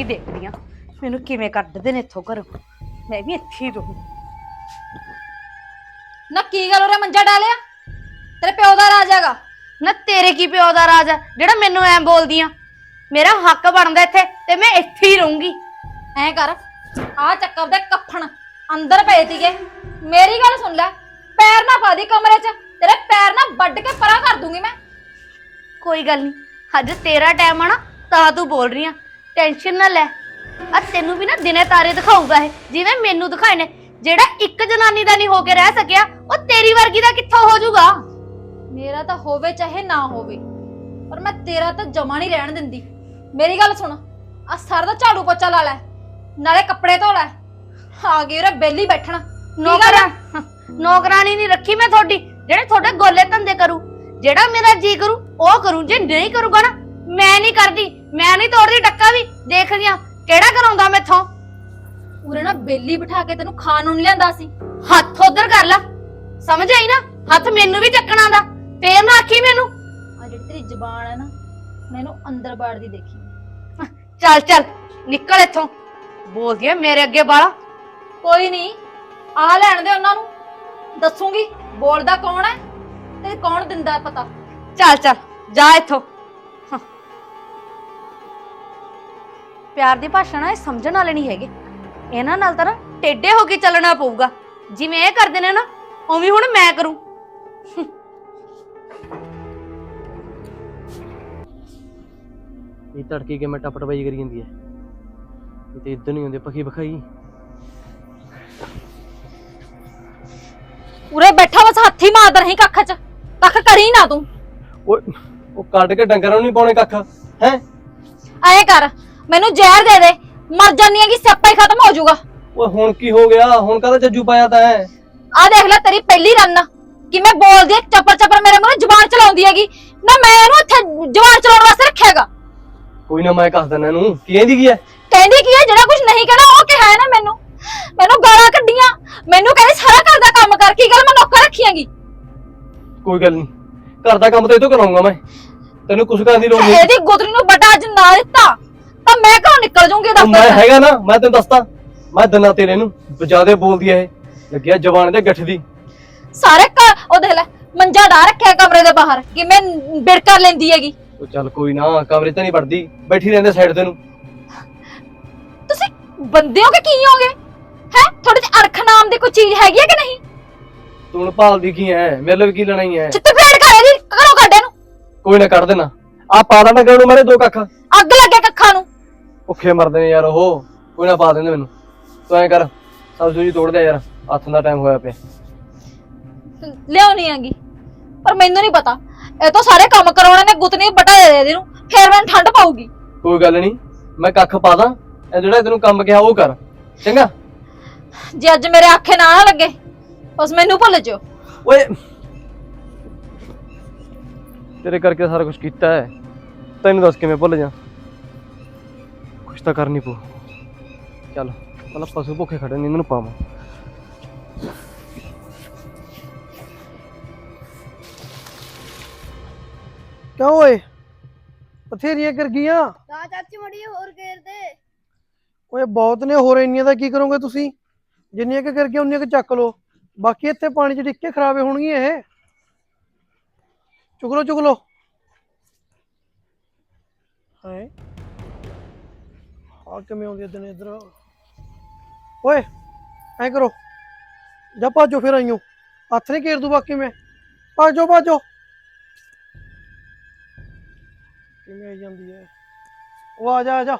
ਵੀ ਦੇਖਦੀ ਆ। ਮੈਨੂੰ ਕਿਵੇਂ ਕੱਢਦੇ ਨੇ ਇੱਥੋਂ ਘਰੋਂ? ਮੈਂ ਵੀ ਇੱਥੇ ਹੀ ਰਹੂੰ। ਨਾ ਕੀ ਗੱਲ ਉਰੇ ਮੰਜਾ ਡਾਲਿਆ? ਤੇਰੇ ਪਿਓ ਦਾ ਰਾਜ ਹੈਗਾ। ਨਾ ਤੇਰੇ ਕੀ ਪਿਓ ਦਾ ਰਾਜ ਆ ਜਿਹੜਾ ਮੈਨੂੰ ਐਂ ਬੋਲਦੀ ਆ ਮੇਰਾ ਹੱਕ ਬਣਦਾ ਇੱਥੇ ਤੇ ਮੈਂ ਇੱਥੇ ਹੀ ਰਹੂੰਗੀ। ਐ ਕਰ ਆ ਚੱਕਰ ਦੇ ਕੱਫਣ ਅੰਦਰ ਪਏ ਤੀਗੇ ਮੇਰੀ ਗੱਲ ਸੁਣ ਲੈ ਪੈਰ ਨਾ ਪਾ ਦੀ ਕਮਰੇ 'ਚ। ਤੇਰੇ ਪੈਰ ਨਾ ਵੱਢ ਕੇ ਪਰਾਂ ਕਰ ਦੂੰਗੀ ਮੈਂ। ਕੋਈ ਗੱਲ ਨਹੀਂ ਅੱਜ ਤੇਰਾ ਟਾਈਮ ਆ ਨਾ ਤਾਂ ਤੂੰ ਬੋਲ ਰਹੀ ਆ। ਟੈਨਸ਼ਨ ਨਾ ਲੈ। ਆ ਤੈਨੂੰ ਵੀ ਨਾ ਦਿਨੇ ਤਾਰੇ ਦਿਖਾਊਗਾ ਇਹ ਜਿਵੇਂ ਮੈਨੂੰ ਦਿਖਾਏ ਨੇ। ਜਿਹੜਾ ਇੱਕ ਜਨਾਨੀ ਦਾ ਨਹੀਂ ਹੋ ਕੇ ਰਹਿ ਸਕਿਆ ਉਹ ਤੇਰੀ ਵਰਗੀ ਦਾ ਕਿੱਥੋਂ ਹੋ ਜਾਊਗਾ? ਮੇਰਾ ਤਾਂ ਹੋਵੇ ਚਾਹੇ ਨਾ ਹੋਵੇ ਪਰ ਮੈਂ ਤੇਰਾ ਤਾਂ ਜਮਾ ਨਹੀਂ ਰਹਿਣ ਦਿੰਦੀ। ਮੇਰੀ ਗੱਲ ਸੁਣ ਆ ਸਰ ਦਾ ਝਾੜੂ ਪੋਚਾ ਲਾ ਲੈ ਨਾਲੇ ਕੱਪੜੇ ਧੋ ਲੈ ਆ ਗਈ ਉਰੇ ਬੇਲੀ ਬੈਠਣਾ। ਨੌਕਰਾਂ ਨੌਕਰਾਨੀ ਨਹੀਂ ਰੱਖੀ ਮੈਂ ਤੁਹਾਡੀ ਜਿਹੜੇ ਤੁਹਾਡੇ ਗੋਲੇ ਧੰਦੇ ਕਰੂ। ਜਿਹੜਾ ਮੇਰਾ ਜੀ ਕਰੂ ਉਹ ਕਰੂ। ਜੇ ਨਹੀਂ ਕਰੂਗਾ ਨਾ ਮੈਂ ਨਹੀਂ ਕਰਦੀ। ਮੈਂ ਨਹੀਂ ਤੋੜਦੀ ਡੱਕਾ ਵੀ। ਦੇਖਦੀ ਆ ਕਿਹੜਾ ਕਰਾਉਂਦਾ ਮੈਥੋਂ? ਉਰੇ ਨਾ ਬੇਲੀ ਬਿਠਾ ਕੇ ਤੈਨੂੰ ਖਾਣ ਨੂੰ ਨੀ ਲਿਆਂਦਾ ਸੀ। ਹੱਥ ਉਧਰ ਕਰ ਲੈ। ਸਮਝ ਆਈ ਨਾ? ਹੱਥ ਮੈਨੂੰ ਵੀ ਚੱਕਣਾ ਦਾ ਫੇਰ ਨਾ ਆਖੀ ਮੈਨੂੰ। ਆ ਜਿਹੜੀ ਤੇਰੀ ਜ਼ਬਾਨ ਹੈ ਨਾ ਮੈਨੂੰ ਅੰਦਰ ਬਾੜਦੀ ਦੇਖੀ। ਚੱਲ ਚੱਲ ਨਿਕਲ ਇੱਥੋਂ। ਬੋਲਦੀ ਆ ਮੇਰੇ ਅੱਗੇ ਬਾਲਾ ਕੋਈ ਨਹੀਂ ਆ ਲੈਣ ਦੇ ਉਹਨਾਂ ਨੂੰ। ਦੱਸੂਗੀ ਬੋਲਦਾ ਕੌਣ ਹੈ? ਤੇ ਕੌਣ ਦਿੰਦਾ ਹੈ ਪਤਾ? ਚੱਲ ਚੱਲ ਜਾ ਇੱਥੋਂ। ਪਿਆਰ ਦੀ ਭਾਸ਼ਾ ਨਾ ਇਹ ਸਮਝਣ ਵਾਲੇ ਨਹੀਂ ਹੈਗੇ। ਇਹਨਾਂ ਨਾਲ ਤਾਂ ਨਾ ਟੇਢੇ ਹੋ ਕੇ ਚੱਲਣਾ ਪਊਗਾ। ਜਿਵੇਂ ਇਹ ਕਰਦੇ ਨੇ ਨਾ ਉਵੇਂ ਹੁਣ ਮੈਂ ਕਰੂੰ। ਇਹ ਧੜਕੀ ਕੇ ਮੈਂ ਟਪਟਪਾਈ ਕਰੀ ਜਾਂਦੀ ਹੈ? ਇਹ ਤੇ ਇਦਾਂ ਨਹੀਂ ਹੁੰਦੇ ਪੱਖੀ ਬਖਾਈ ਉਰੇ ਬੈਠਾ ਬਸ ਹੱਥੀ ਮਾਰਦਾ ਨਹੀਂ ਕੱਖ 'ਚ। ਕੱਖ ਕਰੀ ਨਾ ਤੂੰ। ਓਏ ਉਹ ਕੱਢ ਕੇ ਡੰਗਰਾਂ ਨੂੰ ਨਹੀਂ ਪਾਉਣੇ ਕੱਖ ਹੈ? ਐਂ ਕਰ ਮੈਨੂੰ ਜ਼ਹਿਰ ਦੇ ਦੇ। ਮਰ ਜਾਨੀ ਆ ਕਿ ਸਿਆਪਾ ਹੀ ਖਤਮ ਹੋ ਜਾਊਗਾ। ਓਏ ਹੁਣ ਕੀ ਹੋ ਗਿਆ? ਹੁਣ ਕਾਹਦਾ ਜੱਜੂ ਪਾਇਆ ਤਾਂ? ਹੈ ਆ ਦੇਖ ਲੈ ਤੇਰੀ ਪਹਿਲੀ ਰਨ ਕਿਵੇਂ ਬੋਲਦੀ ਹੈ ਚੱਪਰ ਚੱਪਰ ਮੇਰੇ ਮੂੰਹ ਜ਼ੁਬਾਨ ਚਲਾਉਂਦੀ ਹੈਗੀ। ਨਾ ਮੈਂ ਇਹਨੂੰ ਇੱਥੇ ਜ਼ੁਬਾਨ ਚਲਾਉਣ ਵਾਸਤੇ ਰੱਖਿਆਗਾ। ਕੋਈ ਨਾ ਮੈਂ ਕੱਸ ਦਿੰਦਾ ਇਹਨੂੰ। ਕੀ ਕਹਿੰਦੀ ਕੀ ਹੈ? ਕਹਿੰਦੀ ਕੀ ਹੈ ਜਿਹੜਾ ਕੁਝ ਨਹੀਂ ਕਹਿਣਾ ਉਹ ਕਿਹਾ ਹੈ ਨਾ ਮੈਨੂੰ। ਮੈਨੂੰ ਗਾਲਾਂ ਕੱਢੀਆਂ। ਮੈਨੂੰ ਕਹਿੰਦੀ ਸਾਰਾ ਘਰ ਦਾ ਕੰਮ ਕਰ ਕੀ ਗੱਲ ਮੈਂ ਨੌਕਰ ਰੱਖੀਆਂਗੀ ਕੋਈ ਗੱਲ ਨਹੀਂ। ਘਰ ਦਾ ਕੰਮ ਤਾਂ ਇਹ ਤੋਂ ਕਰਾਉਂਗਾ ਮੈਂ। ਤੈਨੂੰ ਕੁਛ ਕਰਨ ਦੀ ਲੋੜ ਨਹੀਂ। ਇਹਦੀ ਗੁਦਰੀ ਨੂੰ ਬਟਾ ਅੱਜ ਨਾ ਦਿੱਤਾ। ਤਾਂ ਮੈਂ ਘਰੋਂ ਨਿਕਲ ਜਾਊਂਗੀ ਉਹ ਮੈਂ ਦਫ਼ਤਰ ਹੈਗਾ ਨਾ ਮੈਂ ਤੈਨੂੰ ਦੱਸਦਾ ਮੈਂ ਦਿਨਾਂ ਤੇਰੇ ਨੂੰ ਜਿਆਦੇ ਬੋਲਦੀ ਐ ਇਹ। ਲੱਗਿਆ ਜਵਾਨ ਦੇ ਗੱਠ ਦੀ। ਸਾਰੇ ਘਰ ਉਹ ਦੇਖ ਲੈ ਮੰਜਾ ਡਾ ਰੱਖਿਆ ਕਮਰੇ ਦੇ ਬਾਹਰ ਕਿਵੇਂ ਬਿੜਕਾ ਲੈਂਦੀ ਹੈਗੀ। ਉਹ ਚੱਲ ਕੋਈ ਨਾ ਕਮਰੇ ਤੇ ਨਹੀਂ ਵੜਦੀ ਬੈਠੀ ਰਹਿੰਦੇ ਸਾਈਡ ਤੇ ਨੂੰ। ਤੁਸੀਂ ਬੰਦੇ ਹੋ ਕਿ ਕੀ ਹੋਗੇ? ਹੈ? ਤੁਹਾਡੇ ਚ ਅਰਖ ਨਾਮ ਦੀ ਕੋਈ ਚੀਜ਼ ਹੈਗੀ ਹੈ ਕਿ ਨਹੀਂ? ਤੂੰ ਹੁਣ ਭਾਲਦੀ ਕੀ ਐ? ਮੇਰੇ ਲਈ ਕੀ ਲੈਣਾ ਹੀ ਐ? ਚਿੱਤ ਫੇੜ ਕਰ ਇਹਦੀ ਘਰੋਂ ਕੱਢ ਇਹਨੂੰ। ਕੋਈ ਨਾ ਕੱਢ ਦੇਣਾ। ਆ ਪਾ ਦਾਂ ਡੰਗਰ ਨੂੰ ਮਾਰੇ ਦੋ ਕੱਖ। ਅੱਗ ਲੱਗੇ ਕੱਖਾਂ ਨੂੰ। ਭੁੱਖੇ ਮਰਦੇ ਨੇ ਯਾਰ ਉਹ। ਕੋਈ ਨਾ ਪਾ ਦਿੰਦੇ ਮੈਨੂੰ। ਤੂੰ ਐ ਕਰ ਸਬਜ਼ੀ ਜੀ ਤੋੜ ਦੇ ਯਾਰ। ਹੱਥ ਦਾ ਟਾਈਮ ਹੋਇਆ ਪਿਆ। ਲਿਆਉਣੀ ਹੈਗੀ। ਪਰ ਮੈਨੂੰ ਨਹੀਂ ਪਤਾ। ਇਹ ਤਾਂ ਸਾਰੇ ਕੰਮ ਕਰਾਉਣੇ ਨੇ ਗੁੱਤਨੀ ਬਟਾ ਦੇ ਦੇ ਇਹਨੂੰ ਫੇਰ ਮੈਨੂੰ ਠੰਡ ਪਾਊਗੀ। ਕੋਈ ਗੱਲ ਨਹੀਂ ਮੈਂ ਕੱਖ ਪਾ ਦਾਂ। ਇਹ ਜਿਹੜਾ ਤੈਨੂੰ ਕੰਮ ਕਿਹਾ ਉਹ ਕਰ। ਚੰਗਾ? ਜੇ ਅੱਜ ਮੇਰੇ ਆਖੇ ਨਾ ਨਾ ਲੱਗੇ ਬਸ ਮੈਨੂੰ ਭੁੱਲ ਜਿਓ। ਓਏ! ਤੇਰੇ ਕਰਕੇ ਸਾਰਾ ਕੁਝ ਕੀਤਾ ਹੈ। ਤੈਨੂੰ ਦੱਸ ਕਿਵੇਂ ਭੁੱਲ ਜਾ ਕੁਛ ਤਾਂ ਕਰਨੀ ਪਊ। ਚੱਲ ਪਹਿਲਾਂ ਪਸ਼ੂ ਭੁੱਖੇ ਖੜੇ ਨੇ ਇਹਨਾਂ ਨੂੰ ਪਾਵਾਂ। ਕਿਉਂ ਓਏ? ਬਥੇਰੀਆਂ ਕਰ ਗਈਆਂ। ਤਾਂ ਚਾਚੀ ਮੜੀ ਹੋਰ ਘੇਰ ਦੇ। ਓਏ ਬਹੁਤ ਨੇ ਹੋਰ ਇੰਨੀਆਂ ਦਾ ਕੀ ਕਰੋਗੇ ਤੁਸੀਂ? ਜਿੰਨੀਆਂ ਕਿ ਕਰ ਗਈਆਂ ਉਨੀਆਂ ਕਿ ਚੱਕ ਲਓ। ਬਾਕੀ ਇੱਥੇ ਪਾਣੀ 'ਚ ਡਿੱਕੇ ਖਰਾਬੇ ਹੋਣਗੀਆਂ ਇਹ। ਚੁਗ ਲਓ ਚੁਗ ਲਓ। ਹੈ ਆ ਕਿਵੇਂ ਆਉਂਦੀ ਦਿਨ ਇਧਰ? ਓਏ ਐ ਕਰੋ। ਜਾ ਭਾਜੋ ਫਿਰ ਆਈਓ। ਹੱਥ ਨਹੀਂ ਘੇਰ ਦੂ ਬਾਕੀ ਮੈਂ। ਭਾਜੋ ਭਾਜੋ। ਕਿਵੇਂ ਆਈ ਜਾਂਦੀ ਹੈ ਉਹ ਆ ਜਾ ਆ ਜਾ।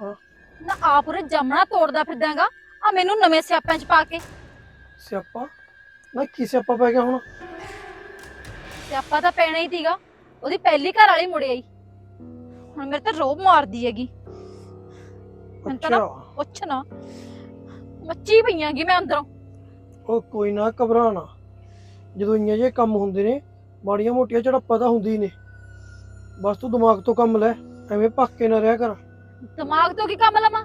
ਹਾਂ। ਨਾ ਆਪ ਉਰੇ ਜੰਮਣਾ ਤੋੜਦਾ ਫਿਰਦਾਗਾ। ਆ ਮੈਨੂੰ ਨਵੇਂ ਸਿਆਪਿਆਂ ਚ ਪਾ ਕੇ। ਸਿਆਪਾ? ਨਾ ਕੀ ਸਿਆਪਾ ਪੈ ਗਿਆ ਹੁਣ? ਸਿਆਪਾ ਤਾਂ ਪੈਣਾ ਹੀ ਸੀਗਾ। ਉਹਦੀ ਪਹਿਲੀ ਘਰ ਵਾਲੀ ਮੁੜ ਆਈ। ਹੁਣ ਮੇਰੇ ਤੇ ਰੋਬ ਮਾਰਦੀ ਹੈਗੀ। ਮੈਨੂੰ ਤਾਂ ਨਾ ਅੱਛਾ। ਪੁੱਛ ਨਾ। ਮੱਚੀ ਪਈਆਂਗੀ ਮੈਂ ਅੰਦਰੋਂ। ਉਹ ਕੋਈ ਨਾ ਘਬਰਾ ਨਾ। ਜਦੋਂ ਇੰਨੇ ਜੇ ਕੰਮ ਹੁੰਦੇ ਨੇ ਮਾੜੀਆਂ ਮੋਟੀਆਂ ਝੜਪਾਂ ਤਾਂ ਹੁੰਦੀ ਨੇ। ਬਸ ਤੂੰ ਦਿਮਾਗ ਤੋਂ ਕੰਮ ਲੈ ਐਵੇਂ ਭੱਕ ਨਾ ਰਿਹਾ ਕਰ। ਦਿਮਾਗ ਤੋਂ ਕੀ ਕੰਮ ਲਵਾਂ?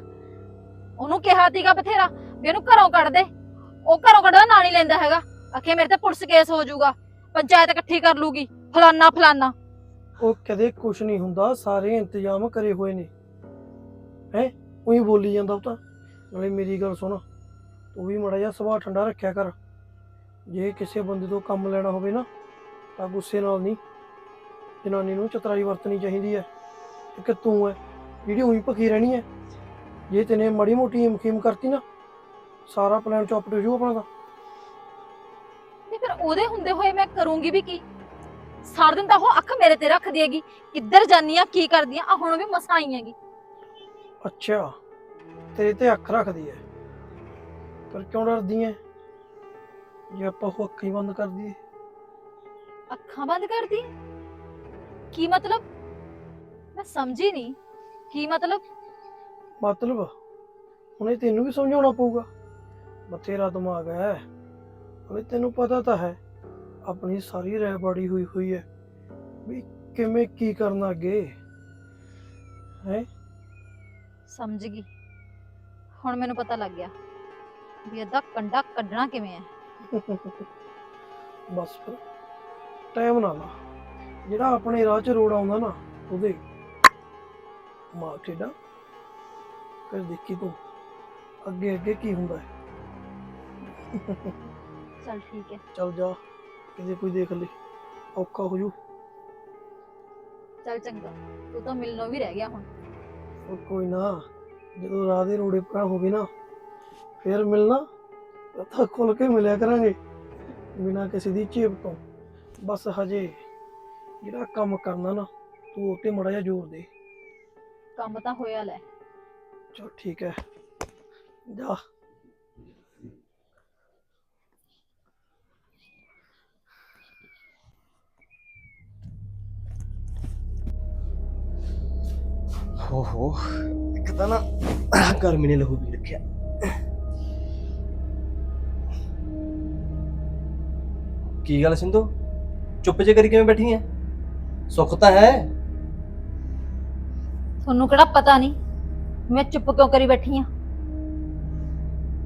ਉਹਨੂੰ ਕਿਹਾ ਸੀਗਾ ਬਥੇਰਾ ਵੀ ਇਹਨੂੰ ਘਰੋਂ ਕੱਢ ਦੇ। ਉਹ ਘਰੋਂ ਕੱਢਦਾ ਨਾਂ ਨਹੀਂ ਲੈਂਦਾ ਹੈਗਾ। ਆਖੇ ਮੇਰੇ ਤੇ ਪੁਲਿਸ ਕੇਸ ਹੋ ਜਾਊਗਾ। ਪੰਚਾਇਤ ਇਕੱਠੀ ਕਰ ਲੂਗੀ, ਫਲਾਨਾ ਫਲਾਨਾ। ਉਹ ਕਦੇ ਕੁਛ ਨਹੀਂ ਹੁੰਦਾ, ਸਾਰੇ ਇੰਤਜ਼ਾਮ ਕਰੇ ਹੋਏ ਨੇ। ਹੈ, ਉਹੀ ਬੋਲੀ ਜਾਂਦਾ ਉਹ ਤਾਂ। ਨਾਲੇ ਮੇਰੀ ਗੱਲ ਸੁਣ, ਤੂੰ ਵੀ ਮੜਾ ਜਿਹਾ ਸੁਭਾਅ ਠੰਡਾ ਰੱਖਿਆ ਕਰ। ਜੇ ਕਿਸੇ ਬੰਦੇ ਤੋਂ ਕੰਮ ਲੈਣਾ ਹੋਵੇ ਨਾ, ਤਾਂ ਗੁੱਸੇ ਨਾਲ ਨਹੀਂ। ਜਨਾਨੀ ਨੂੰ ਚਤਰਾਈ ਵਰਤਣੀ ਚਾਹੀਦੀ ਹੈ। ਇੱਕ ਤੂੰ ਹੈ, ਜਿਹੜੀ ਉਹੀ ਭਖੀ ਰਹਿਣੀ ਹੈ। ਜੇ ਤੈਨੇ ਮੜੀ ਮੋਟੀ ਇਮਖੀਮ ਕਰਤੀ ਨਾ, ਸਾਰਾ ਪਲਾਨ ਚੌਪਟ ਹੋ ਜਾਊ ਆਪਣਾ ਤਾਂ। ਫਿਰ ਉਹਦੇ ਹੁੰਦੇ ਹੋਏ ਮੈਂ ਕਰੂੰਗੀ ਵੀ ਕੀ? ਸਾਰਾ ਦਿਨ ਤਾਂ ਉਹ ਅੱਖ ਮੇਰੇ ਤੇ ਰੱਖ ਦੇਗੀ। ਕਿੱਧਰ ਜਾਨੀ ਆ ਕੀ ਕਰਦੀ ਆ ਆਹ ਹੁਣ ਵੀ ਮਸਾਂ ਆਈ ਹੈਗੀ ਅੱਛਾ ਤੇਰੇ ਤੇ ਅੱਖ ਰੱਖਦੀ ਐ। ਪਰ ਕਿਉਂ ਡਰਦੀ ਐ? ਜੇ ਆਪਾਂ ਉਹ ਅੱਖਾਂ ਹੀ ਬੰਦ ਕਰ ਦਈਏ। ਅੱਖਾਂ ਬੰਦ ਕਰਦੀ ਕੀ ਮਤਲਬ? ਮੈਂ ਸਮਝੀ ਨਹੀਂ ਕੀ ਮਤਲਬ? ਮਤਲਬ? ਹੁਣੇ ਤੈਨੂੰ ਵੀ ਸਮਝਾਉਣਾ ਪਊਗਾ। ਬਥੇਰਾ ਦਿਮਾਗ ਹੈ ਹਲੇ ਤੈਨੂੰ ਪਤਾ ਤਾਂ ਹੈ ਆਪਣੀ ਸਾਰੀ ਰਹਿ ਬੜੀ ਹੋਈ ਹੋਈ ਹੈ ਵੀ ਕਿਵੇਂ ਕੀ ਕਰਨਾ ਅੱਗੇ। ਹੈ? ਸਮਝ ਗਈ। ਹੁਣ ਮੈਨੂੰ ਪਤਾ ਲੱਗ ਗਿਆ ਵੀ ਇਹਦਾ ਕੰਡਾ ਕੱਢਣਾ ਕਿਵੇਂ ਹੈ। ਬਸ ਫਿਰ ਟਾਈਮ ਨਾ ਲਾ। ਜਿਹੜਾ ਆਪਣੇ ਰਾਹ 'ਚ ਰੋਡ ਆਉਂਦਾ ਨਾ ਉਹਦੇ। ਮਾਰ ਠੇਡਾ ਫਿਰ ਦੇਖੀ ਤੂੰ ਅੱਗੇ ਅੱਗੇ ਕੀ ਹੁੰਦਾ ਹੈ। ਚਲ ਠੀਕ ਹੈ। ਚੱਲ ਜਾ ਕਿਤੇ ਕੋਈ ਦੇਖ ਲੈ ਔਖਾ ਹੋ ਜੂ। ਚਲ ਚੰਗਾ ਤੂੰ ਤਾਂ ਮਿਲਣੋਂ ਵੀ ਰਹਿ ਗਿਆ ਹੁਣ। ਉਹ ਕੋਈ ਨਾ ਜਦੋਂ ਰਾਹ ਦੇ ਰੋੜੇ ਪਰਾਂ ਹੋਵੇ ਨਾ ਫੇਰ ਮਿਲਣਾ ਤਾਂ ਖੁੱਲ ਕੇ ਮਿਲਿਆ ਕਰਾਂਗੇ ਬਿਨਾਂ ਕਿਸੇ ਦੀ ਝੇਪ ਤੋਂ। ਬਸ ਹਜੇ ਜਿਹੜਾ ਕੰਮ ਕਰਨਾ ਨਾ ਤੂੰ ਉੱਤੇ ਮੜਾ ਜਿਹਾ ਜ਼ੋਰ ਦੇ। ਕੰਮ ਤਾਂ ਹੋਇਆ ਲੈ। ਚਲ ਠੀਕ ਹੈ ਜਾ। ਹੋ ਹੋ ਇੱਕ ਤਾਂ ਨਾ ਗਰਮੀ ਨੇ ਲਹੂ ਵੀ ਰੱਖਿਆ। ਕੀ ਗੱਲ ਸਿੰਧੂ? ਚੁੱਪ ਜੇ ਕਰੀ ਕਿਵੇਂ ਬੈਠੀ ਐ? ਸੁੱਖ ਤਾਂ ਹੈ? ਤੁਹਾਨੂੰ ਕਿਹੜਾ ਪਤਾ ਨਹੀਂ ਮੈਂ ਚੁੱਪ ਕਿਉਂ ਕਰੀ ਬੈਠੀ ਆ?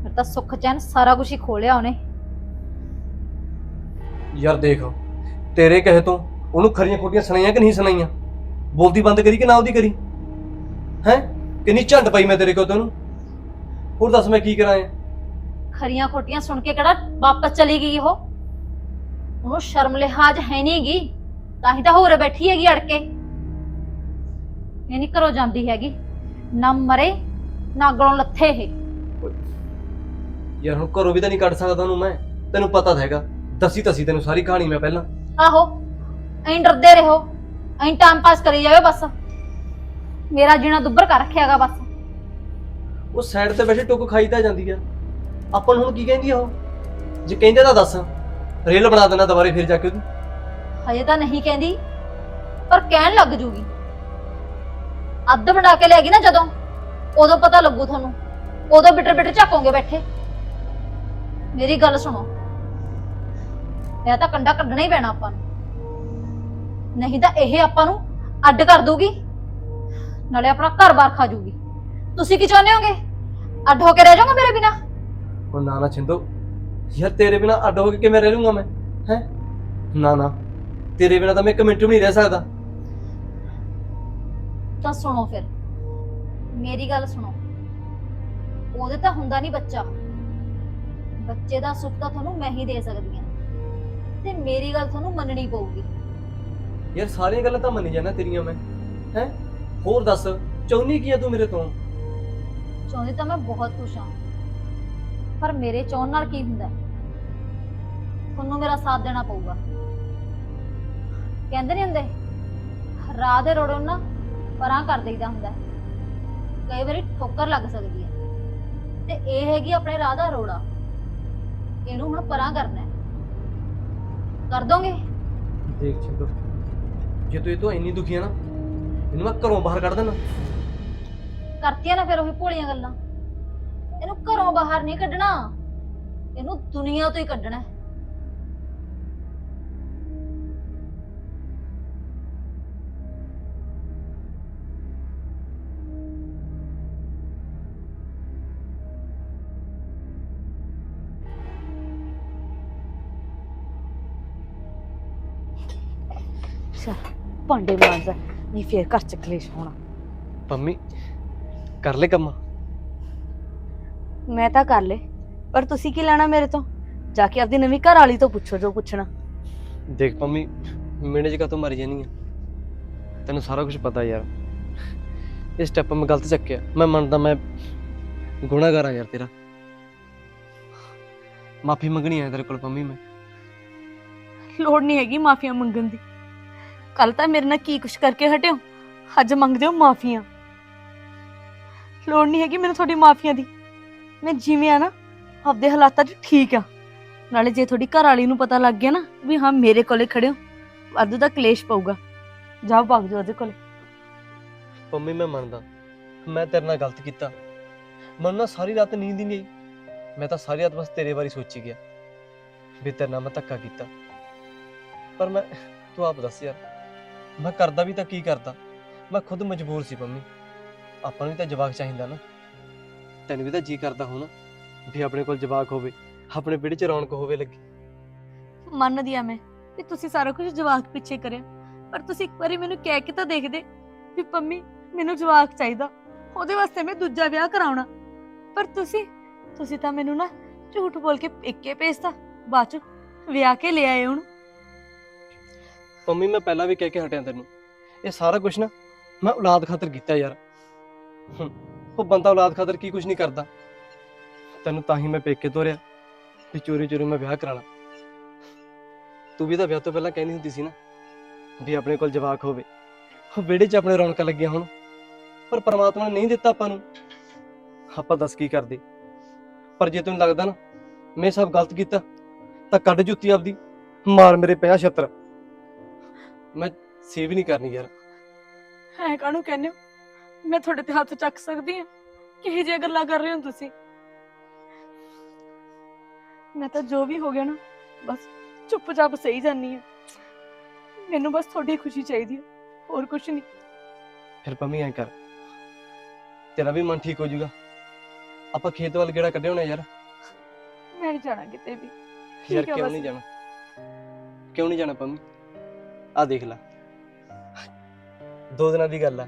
ਫਿਰ ਤਾਂ ਸੁੱਖ ਚੈਨ ਸਾਰਾ ਕੁਝ ਹੀ ਖੋਲਿਆ ਉਹਨੇ। ਯਾਰ ਦੇਖ ਤੇਰੇ ਕਹੇ ਤੋਂ ਉਹਨੂੰ ਖਰੀਆਂ ਖੋਟੀਆਂ ਸੁਣਾਈਆਂ ਕਿ ਨਹੀਂ ਸੁਣਾਈਆਂ? ਬੋਲਦੀ ਬੰਦ ਕਰੀ ਕਿ ਨਾ ਉਹਦੀ ਕਰੀ? ਹੈ? ਕਿੰਨੀ ਝੰਡ ਪਈ ਮੈਂ ਤੇਰੇ ਕੋਲ ਤੈਨੂੰ? ਹੋਰ ਦੱਸ ਮੈਂ ਕੀ ਕਰਾਂ ਇਹ? ਖਰੀਆਂ ਖੋਟੀਆਂ ਸੁਣ ਕੇ ਕਿਹੜਾ ਵਾਪਸ ਚਲੀ ਗਈ ਉਹ? ਉਹਨੂੰ ਸ਼ਰਮ ਲਿਹਾਜ਼ ਹੈ ਨਹੀਂਗੀ ਤਾਂ ਹੀ ਤਾਂ ਹੋਰ ਬੈਠੀ ਹੈਗੀ ਅੜ ਕੇ। ਇਹ ਨਹੀਂ ਘਰੋਂ ਜਾਂਦੀ ਹੈਗੀ। ਨਾ ਮਰੇ ਨਾ ਗਲੋਂ ਲੱਥੇ ਇਹ। ਯਾਰ ਹੁਣ ਘਰੋਂ ਵੀ ਤਾਂ ਨਹੀਂ ਕੱਢ ਸਕਦਾ ਉਹਨੂੰ ਮੈਂ। ਤੈਨੂੰ ਪਤਾ ਤਾਂ ਹੈਗਾ। ਦੱਸੀ ਤਸੀ ਤੈਨੂੰ ਸਾਰੀ ਕਹਾਣੀ ਮੈਂ ਪਹਿਲਾਂ। ਆਹੋ ਐਂ ਡਰਦੇ ਰਹੋ। ਐਂ ਟਾਈਮ ਪਾਸ ਕਰੀ ਜਾਵੇ ਬਸ। ਮੇਰਾ ਜੀਣਾ ਦੁੱਬਰ ਕਰ ਰੱਖਿਆਗਾ ਬਸ। ਉਹ ਸਾਈਡ ਤੇ ਬੈਠੇ ਟੁੱਕ ਖਾਈ ਤਾਂ ਜਾਂਦੀ ਆ। ਆਪਾਂ ਨੂੰ ਹੁਣ ਕੀ ਕਹਿੰਦੀ ਆ ਉਹ? ਜੇ ਕਹਿੰਦੇ ਤਾਂ ਦੱਸ ਰੇਲ ਬਣਾ ਦੇਣਾ ਦੁਬਾਰੇ ਫਿਰ ਜਾ ਕੇ ਉਹਦੀ। ਹਜੇ ਤਾਂ ਨਹੀਂ ਕਹਿੰਦੀ ਪਰ ਕਹਿਣ ਲੱਗ ਜੂਗੀ। ਅੱਧ ਬਣਾ ਕੇ ਲੈ ਗਈ ਨਾ ਜਦੋਂ ਉਦੋਂ ਪਤਾ ਲੱਗੂ ਤੁਹਾਨੂੰ। ਉਦੋਂ ਬਿਟਰ ਬਿਟਰ ਝਾਕੋਗੇ ਬੈਠੇ। ਮੇਰੀ ਗੱਲ ਸੁਣੋ। ਇਹ ਤਾਂ ਕੰਡਾ ਕੱਢਣਾ ਹੀ ਪੈਣਾ ਆਪਾਂ ਨੂੰ। ਨਹੀਂ ਤਾਂ ਇਹ ਆਪਾਂ ਨੂੰ ਅੱਡ ਕਰ ਦੂਗੀ ਨਾਲੇ ਆਪਣਾ ਘਰ-ਬਾਰ ਖਾ ਜੂਗੀ। ਤੁਸੀਂ ਕੀ ਚਾਹੁੰਦੇ ਹੋਗੇ? ਅੱਡ ਹੋ ਕੇ ਰਹਿ ਜਾਓਗੇ ਮੇਰੇ ਬਿਨਾ? ਉਹ ਨਾ ਨਾ ਛਿੰਦੋ। ਯਾਰ ਤੇਰੇ ਬਿਨਾ ਅੱਡ ਹੋ ਕੇ ਕਿਵੇਂ ਰਹਿ ਲੂੰਗਾ ਮੈਂ? ਹੈ? ਨਾ ਨਾ। ਤੇਰੇ ਬਿਨਾ ਤਾਂ ਮੈਂ ਇੱਕ ਮਿੰਟ ਵੀ ਨਹੀਂ ਰਹਿ ਸਕਦਾ। ਤਾਂ ਸੁਣੋ ਫਿਰ। ਮੇਰੀ ਗੱਲ ਸੁਣੋ। ਉਹਦੇ ਤਾਂ ਹੁੰਦਾ ਨਹੀਂ ਬੱਚਾ। ਬੱਚੇ ਦਾ ਸੁੱਖ ਤਾਂ ਤੁਹਾਨੂੰ ਮੈਂ ਹੀ ਦੇ ਸਕਦੀ ਹਾਂ। ਤੇ ਮੇਰੀ ਗੱਲ ਤੁਹਾਨੂੰ ਮੰਨਣੀ ਪਊਗੀ। ਯਾਰ ਸਾਰੀਆਂ ਗੱਲਾਂ ਤਾਂ ਮੰਨੀ ਜਾਣਾ ਤੇਰੀਆਂ ਮੈਂ। ਹੈ? ਹੋਰ ਦੱਸ ਚਾਹੁੰਦੀ ਕੀ ਆ ਤੂੰ ਮੇਰੇ ਤੋਂ? ਚਾਹੁੰਦੀ ਤਾਂ ਮੈਂ ਬਹੁਤ ਖੁਸ਼ ਹਾਂ। ਪਰ ਮੇਰੇ ਚਾਹੁਣ ਨਾਲ ਕੀ ਹੁੰਦਾ? ਹੈ? ਤੁਹਾਨੂੰ ਮੇਰਾ ਸਾਥ ਦੇਣਾ ਪਊਗਾ। ਕਹਿੰਦੇ ਨਹੀਂ ਹੁੰਦੇ? ਰਾਹ ਦੇ ਰੋੜੋਂ ਨਾ ਪਰਾਂ ਕਰ ਦੇਈਦਾ ਹੁੰਦਾ। ਹੈ। ਕਈ ਵਾਰੀ ਠੋਕਰ ਲੱਗ ਸਕਦੀ ਹੈ। ਤੇ ਇਹ ਹੈਗੀ ਆਪਣੇ ਰਾਹ ਦਾ ਰੋੜਾ। ਇਹਨੂੰ ਹੁਣ ਪਰਾਂ ਕਰਨਾ ਹੈ। ਕਰ ਦੋਗੇ? ਦੇਖ ਛਿੰਦੋ ਜੇ ਤੂੰ ਇਹ ਤੋਂ ਇੰਨੀ ਦੁਖੀ ਆ ਨਾ ਇਹਨੂੰ ਮੈਂ ਘਰੋਂ ਬਾਹਰ ਕੱਢ ਦੇਣਾ। ਕਰਤੀਆਂ ਨਾ ਫਿਰ ਉਹੀ ਭੋਲੀਆਂ ਗੱਲਾਂ। ਇਹਨੂੰ ਘਰੋਂ ਬਾਹਰ ਨਹੀਂ ਕੱਢਣਾ। ਇਹਨੂੰ ਦੁਨੀਆ ਤੋਂ ਹੀ ਕੱਢਣਾ ਹੈ। ਚਲ ਭਾਂਡੇ ਮਾਂਜਾ। ਨਹੀਂ ਫੇਰ ਘਰ ਚ ਕਲੇਸ਼ ਹੋਣਾ। ਪੰਮੀ ਕਰ ਲੈ ਕੰਮ? ਮੈਂ ਤਾਂ ਕਰ ਲੇ ਪਰ ਤੁਸੀਂ ਕੀ ਲੈਣਾ ਮੇਰੇ ਤੋਂ? ਜਾ ਕੇ ਆਪਦੀ ਨਵੀਂ ਘਰ ਵਾਲੀ ਤੋਂ ਪੁੱਛੋ ਜੋ ਪੁੱਛਣਾ। ਦੇਖ ਪੰਮੀ ਮਿੰਟ ਚ ਕਾਤੋਂ ਮਰ ਜਾਨੀ ਆ। ਤੈਨੂੰ ਸਾਰਾ ਕੁਝ ਪਤਾ ਯਾਰ। ਇਹ ਸਟੈਪ ਮੈਂ ਗਲਤ ਚੱਕਿਆ। ਮੈਂ ਮੰਨਦਾ ਮੈਂ ਗੁਨਾਹਗਾਰ ਆ ਯਾਰ ਤੇਰਾ। ਮਾਫੀ ਮੰਗਣੀ ਆ ਤੇਰੇ ਕੋਲ ਪੰਮੀ ਮੈਂ। ਲੋੜ ਨਹੀਂ ਹੈਗੀ ਮਾਫੀਆਂ ਮੰਗਣ ਦੀ। ਕੱਲ ਤਾਂ ਮੇਰੇ ਨਾਲ ਕੀ ਕੁਛ ਕਰਕੇ ਹਟਿਓ? ਅੱਜ ਮੰਗਦੇ ਹੋ ਮਾਫੀਆਂ। ਲੋੜ ਨਹੀਂ ਹੈਗੀ ਮੈਨੂੰ ਤੁਹਾਡੀ ਮਾਫੀਆਂ ਦੀ। ਮੈਂ ਜਿਵੇਂ ਆ ਨਾ, ਆਪਦੇ ਹਾਲਾਤਾਂ 'ਚ ਠੀਕ ਆ। ਨਾਲੇ ਜੇ ਤੁਹਾਡੀ ਘਰ ਵਾਲੀ ਨੂੰ ਪਤਾ ਲੱਗ ਗਿਆ ਨਾ ਵੀ ਹਾਂ ਮੇਰੇ ਕੋਲੇ ਖੜੇ ਹੋ, ਵਾਧੂ ਦਾ ਕਲੇਸ਼ ਪਊਗਾ। ਜਾਓ ਭੱਗ ਜਾਓ ਉਹਦੇ ਕੋਲੇ। ਪੰਮੀ, ਮੈਂ ਮੰਨਦਾ। ਮੈਂ ਤੇਰੇ ਨਾਲ ਗਲਤ ਕੀਤਾ। ਮੈਨੂੰ ਨਾ ਸਾਰੀ ਰਾਤ ਨੀਂਦ ਹੀ ਨਹੀਂ ਆਈ। ਮੈਂ ਤਾਂ ਸਾਰੀ ਰਾਤ ਬਸ ਤੇਰੇ ਬਾਰੇ ਸੋਚੀ ਗਿਆ। ਵੀ ਤੇਰੇ ਨਾਲ ਮੈਂ ਧੱਕਾ ਕੀਤਾ। ਪਰ ਮੈਂ, ਤੂੰ ਆਪ ਦੱਸ ਯਾਰ। ਮੈਂ ਕਰਦਾ ਵੀ ਤਾਂ ਕੀ ਕਰਦਾ? ਮੈਂ ਖੁਦ ਮਜਬੂਰ ਸੀ ਪੰਮੀ। ਆਪਾਂ ਨੂੰ ਵੀ ਤਾਂ ਜਵਾਕ ਚਾਹੀਦਾ ਨਾ। ਤੈਨੂੰ ਵੀ ਤਾਂ ਜੀ ਕਰਦਾ ਹੋਣਾ, ਵੀ ਆਪਣੇ ਕੋਲ ਜਵਾਕ ਹੋਵੇ, ਆਪਣੇ ਵਿਹੜੇ 'ਚ ਰੌਣਕ ਹੋਵੇ ਲੱਗੀ। ਮੰਨਦੀ ਆ ਮੈਂ ਕਿ ਤੁਸੀਂ ਸਾਰਾ ਕੁਝ ਜਵਾਕ ਪਿੱਛੇ ਕਰਿਆ। ਪਰ ਤੁਸੀਂ ਇੱਕ ਵਾਰੀ ਮੈਨੂੰ ਕਹਿ ਕੇ ਤਾਂ ਦੇਖਦੇ ਵੀ ਪੰਮੀ ਮੈਨੂੰ ਜਵਾਕ ਚਾਹੀਦਾ। ਉਹਦੇ ਵਾਸਤੇ ਮੈਂ ਦੂਜਾ ਵਿਆਹ ਕਰਾਉਣਾ। ਪਰ ਤੁਸੀਂ ਤੁਸੀਂ ਤਾਂ ਮੈਨੂੰ ਨਾ ਝੂਠ ਬੋਲ ਕੇ ਪੇਕੇ ਭੇਜਤਾ। ਬਾਅਦ ਚ ਵਿਆਹ ਕੇ ਲੈ ਆਏ ਉਹਨੂੰ। ਪੰਮੀ ਮੈਂ ਪਹਿਲਾਂ ਵੀ ਕਹਿ ਕੇ ਹਟਿਆ ਤੈਨੂੰ। ਇਹ ਸਾਰਾ ਕੁਝ ਨਾ ਮੈਂ ਔਲਾਦ ਖਾਤਰ ਕੀਤਾ ਯਾਰ। ਹੂੰ, ਉਹ ਬੰਦਾ ਔਲਾਦ ਖਾਤਰ ਕੀ ਕੁਝ ਨਹੀਂ ਕਰਦਾ। ਤੈਨੂੰ ਤਾਂ ਹੀ ਮੈਂ ਪੇਕੇ ਤੋਰਿਆ ਵੀ ਚੋਰੀ ਚੋਰੀ ਮੈਂ ਵਿਆਹ ਕਰਾਣਾ। ਤੂੰ ਵੀ ਤਾਂ ਵਿਆਹ ਤੋਂ ਪਹਿਲਾਂ ਕਹਿੰਦੀ ਹੁੰਦੀ ਸੀ ਨਾ ਵੀ ਆਪਣੇ ਕੋਲ ਜਵਾਕ ਹੋਵੇ। ਉਹ ਵਿਹੜੇ 'ਚ ਆਪਣੇ ਰੌਣਕਾਂ ਲੱਗੀਆਂ ਹੁਣ ਪਰ ਪਰਮਾਤਮਾ ਨੇ ਨਹੀਂ ਦਿੱਤਾ ਆਪਾਂ ਨੂੰ। ਆਪਾਂ ਦੱਸ ਕੀ ਕਰਦੇ? ਪਰ ਜੇ ਤੈਨੂੰ ਲੱਗਦਾ ਨਾ ਮੈਂ ਇਹ ਸਭ ਗਲਤ ਕੀਤਾ ਤਾਂ ਕੱਢ ਜੁੱਤੀ ਆਪਦੀ ਮਾਰ ਮੇਰੇ 50 ਛੱਤਰ। ਮੈਂ ਸੇਵ ਨਹੀਂ ਕਰਨੀ ਯਾਰ। ਐ ਕਾਹਨੂੰ ਕਹਿੰਦੇ ਹੋ? ਮੈਂ ਤੁਹਾਡੇ ਤੇ ਹੱਥ ਚੱਕ ਸਕਦੀ ਹਾਂ। ਕਿਹੇ ਜਿਹੀਆਂ ਗੱਲਾਂ ਕਰ ਰਹੇ ਹੋ ਤੁਸੀਂ? ਮੈਂ ਤਾਂ ਜੋ ਵੀ ਹੋ ਗਿਆ ਨਾ ਬਸ ਚੁੱਪਚਾਪ ਸਹੀ ਜਾਨੀ ਆ ਮੈਨੂੰ ਬਸ ਤੁਹਾਡੀ ਖੁਸ਼ੀ ਚਾਹੀਦੀ ਹੈ ਹੋਰ ਕੁਝ ਨਹੀਂ। ਫਿਰ ਪੰਮੀ ਐਂ ਕਰ ਤੇਰਾ ਵੀ ਮਨ ਠੀਕ ਹੋ ਜਾਊਗਾ। ਆਪਾਂ ਖੇਤ ਵੱਲ ਗੇੜਾ ਕੱਢੇ ਹੋਣਾ ਯਾਰ। ਮੈਂ ਨਹੀਂ ਜਾਣਾ ਕਿਤੇ ਵੀ। ਯਾਰ ਠੀਕ ਆ ਕਿਉਂ ਬਸ। ਨਹੀਂ ਜਾਣਾ? ਕਿਉਂ ਨਹੀਂ ਜਾਣਾ ਪੰਮੀ? ਆ ਦੇਖ ਲੈ। ਦੋ ਦਿਨਾਂ ਦੀ ਗੱਲ ਆ।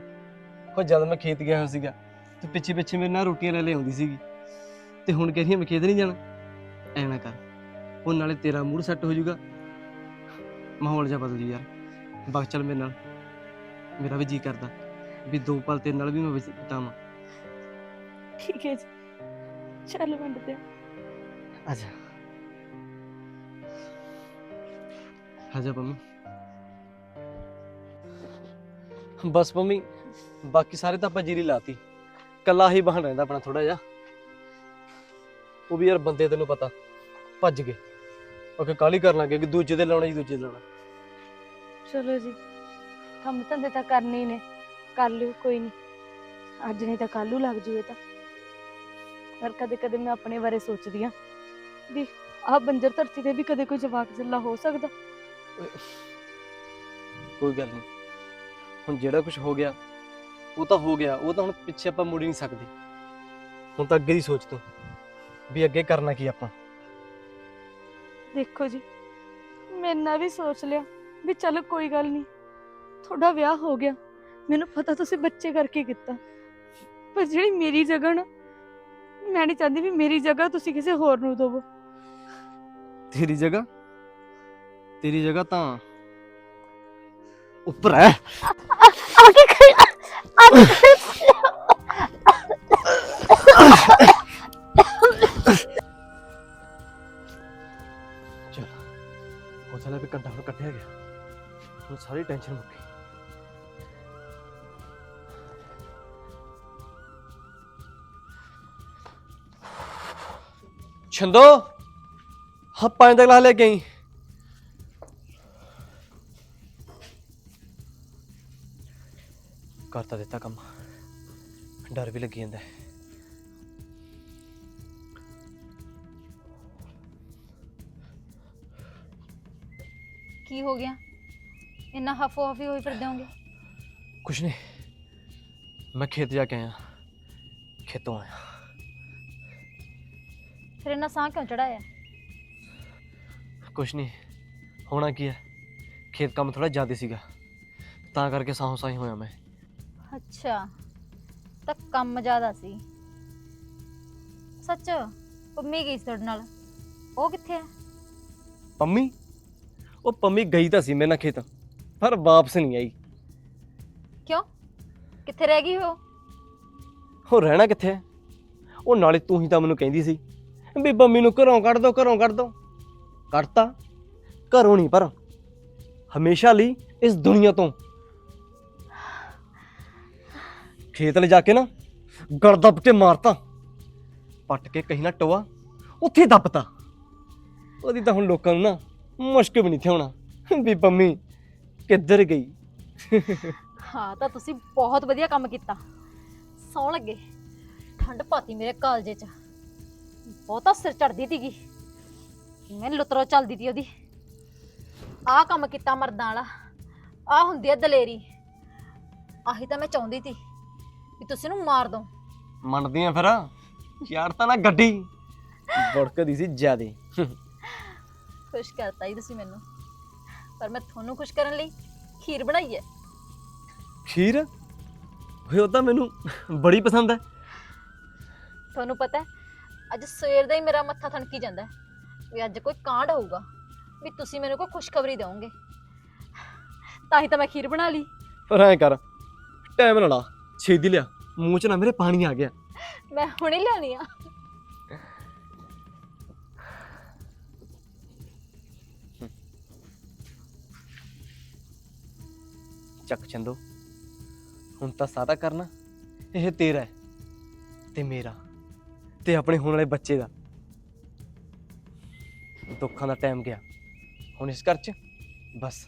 ਉਹ ਜਦ ਮੈਂ ਖੇਤ ਗਿਆ ਹੋਇਆ ਸੀਗਾ ਤੇ ਪਿੱਛੇ ਪਿੱਛੇ ਮੇਰੇ ਨਾਲ ਰੋਟੀਆਂ ਲੈ ਲੈ ਆਉਂਦੀ ਸੀਗੀ। ਤੇ ਹੁਣ ਕਹਿੰਦੀ ਆ ਮੈਂ ਖੇਤ ਨਹੀਂ ਜਾਣਾ। ਐ ਨਾ ਕਰ। ਉਹ ਨਾਲੇ ਤੇਰਾ ਮੂਡ ਸੈੱਟ ਹੋ ਜਾਊਗਾ। ਮਾਹੌਲ ਜਿਹਾ ਬਦਲ ਜੂ ਯਾਰ। ਬਗ ਚੱਲ ਮੇਰੇ ਨਾਲ। ਮੇਰਾ ਵੀ ਜੀ ਕਰਦਾ। ਵੀ ਦੋ ਪਲ ਤੇਰੇ ਨਾਲ ਵੀ ਮੈਂ ਬਿਤ- ਬਿਤਾਵਾਂ। ਠੀਕ ਹੈ ਜੀ। ਚੱਲ ਵੰਡ ਤੇ ਆਜਾ ਆਜਾ ਪੰਮੀ। ਬਸ ਪੰਮੀ ਬਾਕੀ ਸਾਰੇ ਤਾਂ ਆਪਾਂ ਜੀਰੀ ਲਾਤੀ। ਕੱਲਾ ਹੀ ਬਹਾਨਾ ਰਹਿੰਦਾ ਆਪਣਾ ਥੋੜਾ ਜਿਹਾ। ਉਹ ਵੀ ਯਾਰ ਬੰਦੇ ਤੈਨੂੰ ਪਤਾ ਭੱਜ ਗਏ। ਓਕੇ ਕਾਲੀ ਕਰਨ ਲੱਗੇ ਕਿ ਦੂਜੇ ਦੇ ਲਾਉਣਾ ਜੀ ਦੂਜੇ ਦੇ ਲਾਉਣਾ। ਚਲੋ ਜੀ ਕੰਮ ਧੰਦੇ ਤਾਂ ਕਰਨੇ ਹੀ ਨੇ ਕਰ ਲਿਓ ਕੋਈ ਨਹੀਂ। ਅੱਜ ਨਹੀਂ ਤਾਂ ਕੱਲ੍ਹ ਨੂੰ ਲੱਗ ਜੂਏ ਤਾਂ। ਪਰ ਕਦੇ ਕਦੇ ਮੈਂ ਆਪਣੇ ਬਾਰੇ ਸੋਚਦੀ ਆ ਵੀ ਆਹ ਬੰਜਰ ਧਰਤੀ ਤੇ ਵੀ ਕਦੇ ਕੋਈ ਜਵਾਕ ਜੱਲਾ ਹੋ ਸਕਦਾ। ਕੋਈ ਗੱਲ ਨਹੀਂ। ਹੁਣ ਜਿਹੜਾ ਕੁਝ ਹੋ ਗਿਆ ਉਹ ਤਾਂ ਹੋ ਗਿਆ ਉਹ ਤਾਂ ਹੁਣ ਪਿੱਛੇ ਆਪਾਂ ਮੁੜ ਨਹੀਂ ਸਕਦੇ। ਹੁਣ ਤਾਂ ਅੱਗੇ ਦੀ ਸੋਚ ਤੂੰ ਵੀ ਅੱਗੇ ਕਰਨਾ ਕੀ ਆਪਾਂ। ਦੇਖੋ ਜੀ ਮੈਂ ਇੰਨਾ ਵੀ ਸੋਚ ਲਿਆ ਵੀ ਚਲੋ ਕੋਈ ਗੱਲ ਨਹੀਂ ਤੁਹਾਡਾ ਵਿਆਹ ਹੋ ਗਿਆ ਮੈਨੂੰ ਪਤਾ ਤੁਸੀਂ ਬੱਚੇ ਕਰਕੇ ਕੀਤਾ। ਪਰ ਜਿਹੜੀ ਮੇਰੀ ਜਗ੍ਹਾ ਨਾ ਮੈਂ ਨਹੀਂ ਚਾਹੁੰਦੀ ਵੀ ਮੇਰੀ ਜਗ੍ਹਾ ਤੁਸੀਂ ਕਿਸੇ ਹੋਰ ਨੂੰ ਦਿਵੋ। ਤੇਰੀ ਜਗ੍ਹਾ? ਤੇਰੀ ਜਗ੍ਹਾ ਤਾਂ ਉੱਪਰ ਹੈ। ਆਗੇ ਚਲ ਹੋ ਚਲਾ ਵੀ ਘੰਟਾ ਹੁਣ ਕੱਟਿਆ ਗਿਆ। ਹੁਣ ਸਾਰੀ ਟੈਨਸ਼ਨ ਮੁੱਕ। ਗਈ ਛੰਦੋ ਹਾਂ ਪਾਣੀ ਦਾ ਗਲਾਸ ਲੈ ਕੇ ਆਈ। ਕਰਤਾ ਦਿੱਤਾ ਕੰਮ। ਡਰ ਵੀ ਲੱਗੀ ਜਾਂਦਾ ਹੈ। ਕੀ ਹੋ ਗਿਆ? ਇੰਨਾ ਹਫੋ ਹਫੀ ਹੋਈ ਫਿਰਦੇ ਹੋਗੇ ਕੁਛ ਨਹੀਂ। ਮੈਂ ਖੇਤ ਜਾ ਕੇ ਆਇਆ। ਖੇਤੋਂ ਆਇਆ। ਫਿਰ ਇੰਨਾ ਸਾਹ ਕਿਉਂ ਚੜਾਇਆ ਕੁਛ ਨਹੀਂ। ਹੋਣਾ ਕੀ ਹੈ? ਖੇਤ ਕੰਮ ਥੋੜਾ ਜ਼ਿਆਦਾ ਸੀਗਾ। ਤਾਂ ਕਰਕੇ ਸਾਹੋਂ ਸਾਈ ਹੋਇਆ ਮੈਂ। ਅੱਛਾ ਤਾਂ ਕੰਮ ਜ਼ਿਆਦਾ ਸੀ। ਸੱਚ ਪੰਮੀ ਗਈ ਸੀ ਤੁਹਾਡੇ ਨਾਲ। ਉਹ ਕਿੱਥੇ ਹੈ ਪੰਮੀ? ਉਹ ਪੰਮੀ ਗਈ ਤਾਂ ਸੀ ਮੇਰੇ ਨਾਲ ਖੇਤ ਪਰ ਵਾਪਸ ਨਹੀਂ ਆਈ। ਕਿਉਂ? ਕਿੱਥੇ ਰਹਿ ਗਈ ਉਹ? ਉਹ ਰਹਿਣਾ ਕਿੱਥੇ ਹੈ? ਉਹ ਨਾਲੇ ਤੂੰ ਹੀ ਤਾਂ ਮੈਨੂੰ ਕਹਿੰਦੀ ਸੀ ਵੀ ਪੰਮੀ ਨੂੰ ਘਰੋਂ ਕੱਢ ਦੋ ਘਰੋਂ ਕੱਢ ਦੋ। ਕੱਢਤਾ ਘਰੋਂ ਨਹੀਂ ਪਰ ਹਮੇਸ਼ਾ ਲਈ ਇਸ ਦੁਨੀਆ ਤੋਂ ਖੇਤ ਲੈ ਜਾ ਕੇ ਨਾ ਗੜ ਦੱਬ ਕੇ ਮਾਰਤਾ। ਪੱਟ ਕੇ ਕਹੀ ਨਾ ਟੋਆ, ਉੱਥੇ ਦੱਬਤਾ। ਉਹਦੀ ਤਾਂ ਹੁਣ ਲੋਕਾਂ ਨੂੰ ਨਾ ਮੁਸ਼ਕਿਲ ਵੀ ਨਹੀਂ ਥਿਆਉਣਾ ਵੀ ਪੰਮੀ ਕਿੱਧਰ ਗਈ? ਹਾਂ, ਤਾਂ ਤੁਸੀਂ ਬਹੁਤ ਵਧੀਆ ਕੰਮ ਕੀਤਾ। ਸੌਣ ਲੱਗੇ। ਠੰਡ ਪਾਤੀ ਮੇਰੇ ਕਾਲਜੇ 'ਚ। ਬਹੁਤਾ ਸਿਰ ਚੜਦੀ ਤੀਗੀ ਮੈਂ ਲੁਤਰੋ ਚੱਲਦੀ ਤੀ ਉਹਦੀ। ਆਹ ਕੰਮ ਕੀਤਾ ਮਰਦਾਂ ਵਾਲਾ। ਆਹ ਹੁੰਦੀ ਆ ਦਲੇਰੀ। ਆਹੀ ਤਾਂ ਮੈਂ ਚਾਹੁੰਦੀ ਤੀ। ਵੀ ਤੁਸੀਂ ਨੂੰ ਮਾਰ ਦੋ। ਮੰਨਦੀਆਂ ਫਿਰ। ਯਾਰ ਤਾਂ ਨਾ ਗੱਡੀ। ਬੜਕਦੀ ਸੀ ਜਿਆਦੇ। ਖੁਸ਼ ਕਰਤਾ ਹੀ ਤੁਸੀਂ ਮੈਨੂੰ। ਪਰ ਮੈਂ ਤੁਹਾਨੂੰ ਖੁਸ਼ ਕਰਨ ਲਈ ਖੀਰ ਬਣਾਈ ਹੈ। ਖੀਰ? ਓਏ ਉਹ ਤਾਂ ਮੈਨੂੰ ਬੜੀ ਪਸੰਦ ਹੈ। ਤੁਹਾਨੂੰ ਪਤਾ ਹੈ ਅੱਜ ਸਵੇਰ ਦਾ ਹੀ ਮੇਰਾ ਮੱਥਾ ਥਣਕੀ ਜਾਂਦਾ ਹੈ। ਵੀ ਅੱਜ ਕੋਈ ਕਾਂਡ ਹੋਊਗਾ ਵੀ ਤੁਸੀਂ ਮੈਨੂੰ ਕੋਈ ਖੁਸ਼ਖਬਰੀ ਦਿਓਗੇ। ਤਾਂ ਹੀ ਤਾਂ ਮੈਂ ਖੀਰ ਬਣਾ ਲਈ। ਪਰ ਐ ਕਰ ਟਾਈਮ ਨਾਲ ਲਾ ਛੇਦੀ ਲਿਆ। ਮੂੰਹ 'ਚ ਨਾ ਮੇਰੇ ਪਾਣੀ ਆ ਗਿਆ। ਮੈਂ ਹੁਣੇ ਲਿਆਣੀ ਆ। ਚੱਕ ਚੰਦੋ ਹੁਣ ਤਾਂ ਸਾਰਾ ਕਰਨਾ ਇਹ ਤੇਰਾ ਹੈ ਤੇ ਮੇਰਾ ਤੇ ਆਪਣੇ ਹੋਣ ਵਾਲੇ ਬੱਚੇ ਦਾ। ਦੁੱਖਾਂ ਦਾ ਟਾਈਮ ਗਿਆ। ਹੁਣ ਇਸ ਘਰ 'ਚ ਬਸ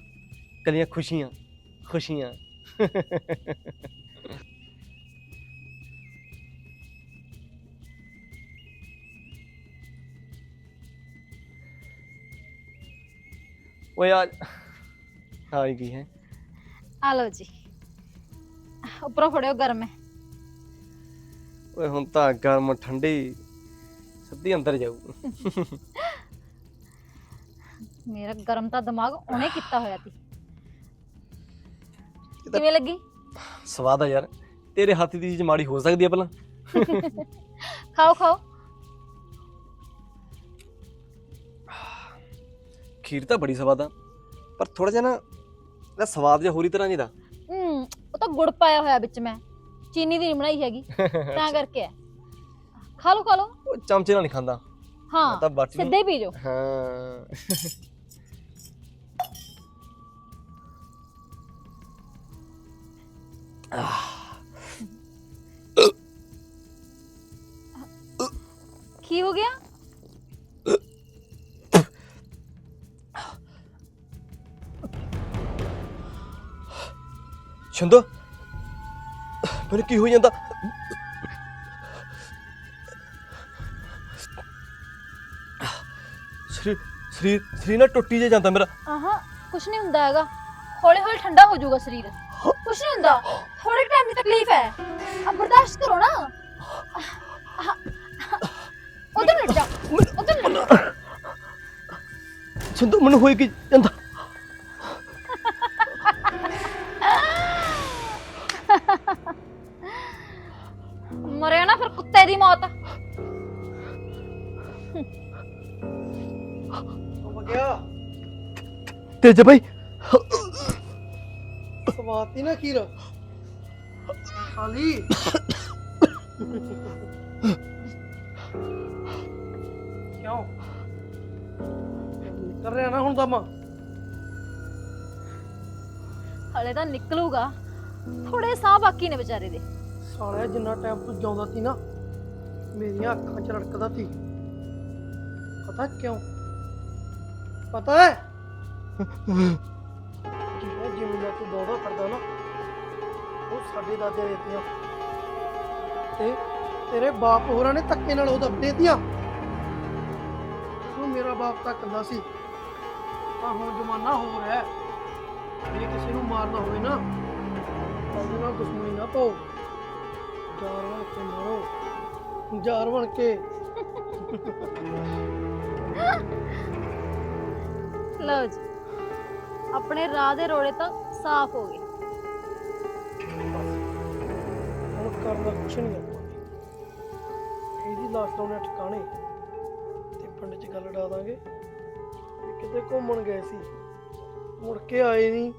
ਕਲੀਆਂ ਖੁਸ਼ੀਆਂ ਖੁਸ਼ੀਆਂ। ਓਏ ਆ ਆ ਹੀ ਗਈ ਹੈ। ਆ ਲਓ ਜੀ। ਉੱਪਰੋਂ ਫੜਿਓ ਗਰਮ। ਹੈ ਓਏ ਹੁਣ ਤਾਂ ਗਰਮ ਠੰਡੀ ਸਿੱਧੀ ਅੰਦਰ ਜਾਊ। ਮੇਰਾ ਗਰਮ ਤਾਂ ਦਿਮਾਗ ਉਹਨੇ ਕੀਤਾ ਹੋਇਆ ਸੀ। ਕਿਵੇਂ ਲੱਗੀ? ਸਵਾਦ ਆ ਯਾਰ। ਤੇਰੇ ਹੱਥ ਦੀ ਚੀਜ਼ ਮਾੜੀ ਹੋ ਸਕਦੀ ਆ ਪਹਿਲਾਂ। ਖਾਓ ਖਾਓ। ਖੀਰ ਤਾਂ ਬੜੀ ਸਵਾਦ ਆ। ਪਰ ਥੋੜਾ ਜਿਹਾ ਨਾ ਇਹਦਾ ਸਵਾਦ ਜਿਹਾ ਹੋਰੀ ਤਰ੍ਹਾਂ ਨਹੀਂ ਦਾ। ਹੂੰ ਉਹ ਤਾਂ ਗੁੜ ਪਾਇਆ ਹੋਇਆ ਵਿੱਚ ਮੈਂ। ਚੀਨੀ ਦੀ ਨਹੀਂ ਬਣਾਈ ਹੈਗੀ। ਤਾਂ ਕਰਕੇ ਹੈ ਖਾ ਲਓ ਖਾ ਲਓ। ਉਹ ਚਮਚੇ ਨਾਲ ਨਹੀਂ ਖਾਂਦਾ। ਮੈਂ ਹਾਂ ਤਾਂ ਬਾਟੀ ਸਿੱਧੇ ਹੀ ਪੀ ਜਾਓ। ਹਾਂ। ਕੀ ਹੋ ਗਿਆ? ਛੰਦੋ। ਮੈਨੂੰ ਕੀ ਹੋ ਜਾਂਦਾ? ਸਰੀਰ ਸਰੀਰ ਸਰੀਰ ਨਾ ਟੁੱਟੀ ਜੇ ਜਾਂਦਾ ਮੇਰਾ। ਆਹਾਂ ਕੁਛ ਨਹੀਂ ਹੁੰਦਾ ਹੈਗਾ। ਹੌਲੀ ਹੌਲੀ ਠੰਡਾ ਹੋ ਜਾਊਗਾ ਸਰੀਰ। ਕੁਛ ਨਹੀਂ ਹੁੰਦਾ। ਥੋੜੇ ਟਾਈਮ ਦੀ ਤਕਲੀਫ ਹੈ। ਆ ਬਰਦਾਸ਼ਤ ਕਰੋ ਨਾ। ਉਧਰ ਜਾ। ਉਧਰ ਜਾ। ਛੰਦੋ ਮੈਨੂੰ ਹੋਈ ਕੀ ਜਾਂਦਾ? ਮਰਿਆ ਨਾ ਫਿਰ ਕੁੱਤੇ ਦੀ ਮੌਤ। ਹੋ ਗਿਆ। ਤੇਜ ਭਾਈ ਸਵਾਤੀ ਨਾ ਖੀਰ। ਖਾਲੀ। ਕਿਉਂ? ਕਰ ਰਿਹਾ ਨਾ ਹੁਣ ਤਾਂ ਮੈਂ। ਹਲੇ ਤਾਂ ਨਿਕਲੂਗਾ। ਥੋੜੇ ਸਾਹ ਬਾਕੀ ਨੇ ਵਿਚਾਰੇ ਦੇ। ਸਾਲਿਆ, ਜਿੰਨਾ ਟਾਈਮ ਤੂੰ ਜਾਉਂਦਾ ਸੀ ਨਾ, ਮੇਰੀਆਂ ਅੱਖਾਂ 'ਚ ਰੜਕਦਾ ਸੀ। ਪਤਾ ਕਿਉਂ? ਪਤਾ ਹੈ? ਜਿਹੜਾ ਜਿਵੇਂ ਤੂੰ ਦੌੜਾ ਕਰਦਾ ਨਾ, ਉਹ ਸਾਡੇ ਦਾਦੇ ਨੇ ਤੇ ਤੇਰੇ ਬਾਪ ਹੋਰਾਂ ਨੇ ਧੱਕੇ ਨਾਲ ਉਹ ਦੱਬਦੇ ਦਿੱਤੀਆਂ। ਉਹ ਮੇਰਾ ਬਾਪ ਤਾਂ ਕੰਦਾ ਸੀ। ਤਾਂ ਹੁਣ ਜ਼ਮਾਨਾ ਹੋ ਰਿਹਾ ਹੈ। ਜੇ ਕਿਸੇ ਨੂੰ ਮਾਰਨਾ ਹੋਵੇ ਨਾ, ਤਾਂ ਉਹਦੇ ਨਾਲ ਦੁਸ਼ਮਣੀ ਨਾ ਪਾਓ। ਜਾਰ ਬਣ ਕੇ ਮਾਰੋ। ਜਾਰ ਬਣ ਕੇ। ਲਓ ਜੀ ਆਪਣੇ ਰਾਹ ਦੇ ਰੋੜੇ ਤਾਂ ਸਾਫ਼ ਹੋ ਗਏ। ਹੁਣ ਕਰਨਾ ਕੁਛ ਨਹੀਂ ਆਪਾਂ ਇਹਦੀ ਲਾਸਟ ਨੇ ਠਿਕਾਣੇ। ਤੇ ਪਿੰਡ 'ਚ ਗੱਲ ਡਾ ਦਾਂਗੇ। ਕਿਤੇ ਘੁੰਮਣ ਗਏ ਸੀ। ਮੁੜ ਕੇ ਆਏ ਨਹੀਂ